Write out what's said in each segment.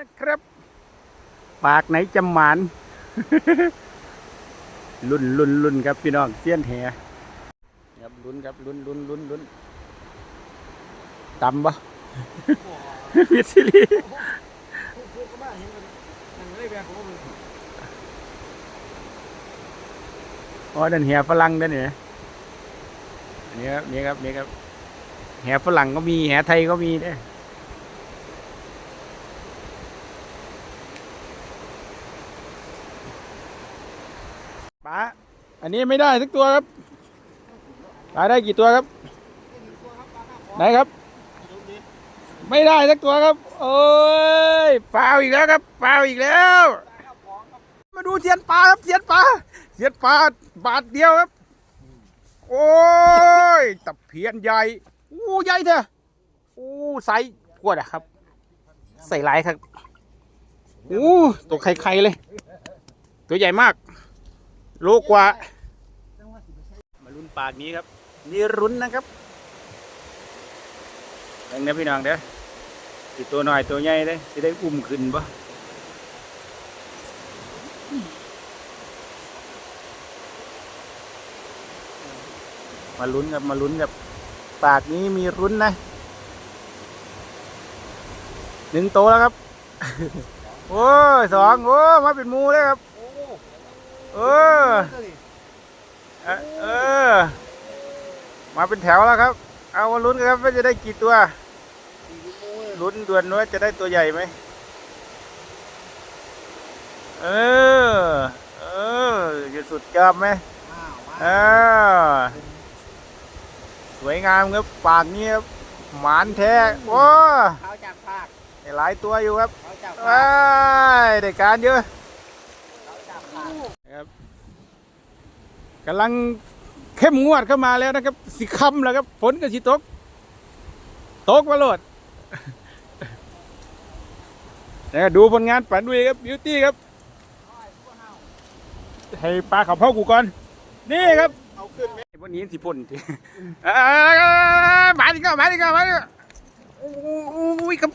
นะครับ ปากไหนจะหมานลุนลุนลุนครับพี่น้องเสี้ยนแหครับลุ้นครับลุ้นลุ้นลุ้นลุ้นตำปะมิดซิลีอ๋อนั่นแหฝรั่งนั่นเนี่ยนี่ครับนี่ครับนี่ครับแหฝรั่งก็มีแหไทยก็มีเด้อ ป๋าอันนี้ไม่ได้สักตัวครับป๋าได้กี่ตัวครับ ไหนครับ ไม่ได้สักตัวครับ โอ้ยฟาวอีกแล้วครับฟาวอีกแล้ว มาดูเทียนปลาครับเทียนปลาเทียนปลาบาทเดียวครับ โอ้ยตะเพียนใหญ่อู้ใหญ่เถอะอู้ไซส์กวดอะครับ ใส่หลายครับอู้ตัวไข่ๆเลย ตัวใหญ่มาก โลกว่ามาลุ้นปากนี้ครับ นี่รุ้นนะครับเองนะพี่น้องเด้อสิตัวหน่อยตัวใหญ่เลยจะได้อุ้มขึ้นปะมาลุ้นครับมาลุ้นกับปากนี้มีรุ้นนะหนึ่งโตแล้วครับ โอ้ยสองโอ้มาเป็นมูเลยครับ เออเออเออ มาเป็นแถวแล้วครับ เอามาลุ้นกันครับว่าจะได้กี่ตัวลุ้นด่วนว่าจะได้ตัวใหญ่ไหมเออ เออจะสุดยอดไหมเออสวยงามครับปากนี้ครับหมานแท้โอ้เขาจากภาคได้หลายตัวอยู่ครับเขาจากว้าภาคยได้การเยอะ เขาจากภาค ครับ กำลังเข้มงวดเข้ามาแล้วนะครับ สิคำแล้วครับ ฝนก็สิตก ตกมาโลดแล้วดูผลงานปันดุยครับบิวตี้ครับ ให้ปลาเขาเผากูก่อน นี่ครับ เอาขึ้นไหมวันนี้สิพ่นทีเอ้ยมาดิก็มาดิก็มาดิก็โอ้ยครับ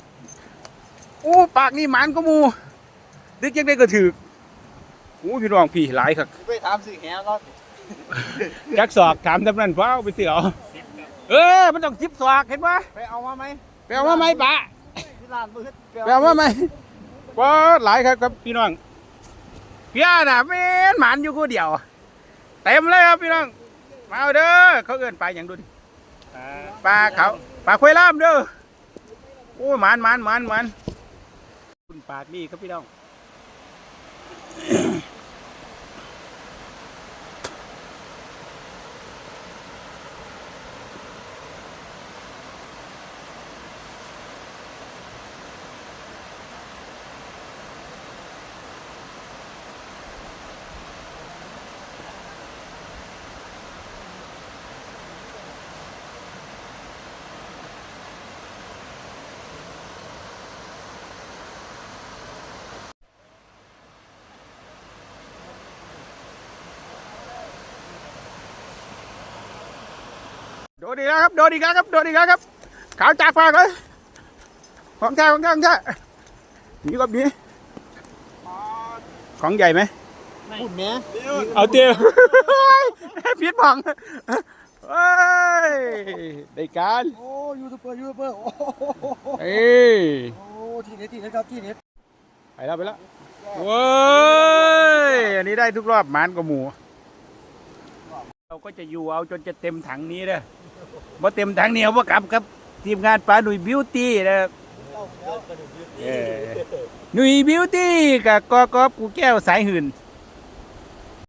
โอ้ปากนี่หมันก็มูดึกยังได้ก็ถือโอ้พี่น้องพี่หลายครับไปถามสิแหก็ จักศอกถามทำนั่นเปล่าไปเสือเอาเออ มันต้องสิบศอกเห็นปะไปเอามาไหมไปเอามาไหมปะที่ร้านมืดไปเอามาไหมว้าหลายครับครับพี่น้องเพี้ยน่ะแม่นหมันอยู่คนเดียว เต็มเลยครับพี่น้องมาเอาเด้อเขาเอื้อนปลาอย่างดุนปลาเขาปลาควายล่ามเด้อโอ้ยหมันหมันหมันหมันคุณปากนี่ครับพี่น้อง นอีกแล้วครับโดนอีกแล้วครับโดนอีกแล้วครับขาวจากฟากเลยของแท้ของแท้ของแท้นี่ก็นี้ของใหญ่ไหมพูดแม่เอาเตียวพิษบังเฮ้ยได้การโอ้ยูทูบเบอร์ยูทูบเบอร์โอ้เอ้ยโหที่เด็ดที่เด็ดครับที่เด็ดไปแล้วไปแล้วเว้ยอันนี้ได้ทุกรอบหมานกว่าหมูเราก็จะอยู่เอาจนจะเต็มถังนี้เลย พอเต็มถังเหนียวพอกลับครับ ทีมงานปลาหนุ่ยบิวตี้นะครับหนุ่ยบิวตี้กับกอกอบกูแก้วสายหื่น